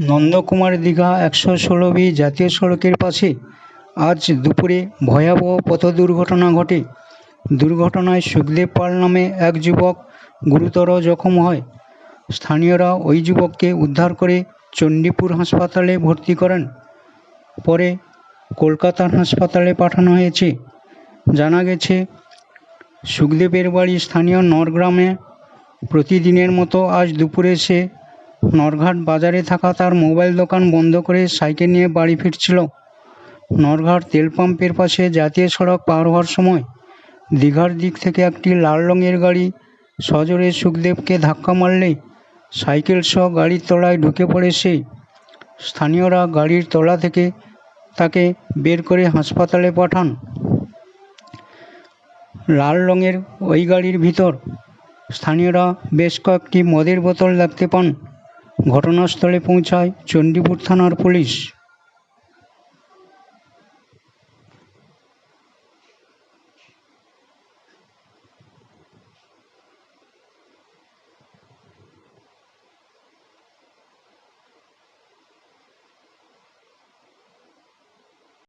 নন্দকুমার দীঘা একশো ষোলো বি জাতীয় সড়কের পাশে আজ দুপুরে ভয়াবহ পথ দুর্ঘটনা ঘটে। দুর্ঘটনায় সুখদেব পাল নামে এক যুবক গুরুতর জখম হয়। স্থানীয়রা ওই যুবককে উদ্ধার করে চণ্ডীপুর হাসপাতালে ভর্তি করেন। পরে কলকাতার হাসপাতালে পাঠানো হয়েছে। জানা গেছে, সুখদেবের বাড়ি স্থানীয় নরগ্রামে। প্রতিদিনের মতো আজ দুপুরে সে নরঘাট বাজারে থাকা তার মোবাইল দোকান বন্ধ করে সাইকেল নিয়ে বাড়ি ফিরছিল। নরঘাট তেল পাম্পের পাশে জাতীয় সড়ক পার হওয়ার সময় দীঘার দিক থেকে একটি লাল রঙের গাড়ি সজোরে সুখদেবকে ধাক্কা মারলে সাইকেল সহ গাড়ির তলায় ঢুকে পড়ে সে। স্থানীয়রা গাড়ির তলা থেকে তাকে বের করে হাসপাতালে পাঠান। লাল রঙের ওই গাড়ির ভিতর স্থানীয়রা বেশ কয়েকটি মদের বোতল দেখতে পান। ঘটনাস্থলে পৌঁছায় চণ্ডীপুর থানার পুলিশ।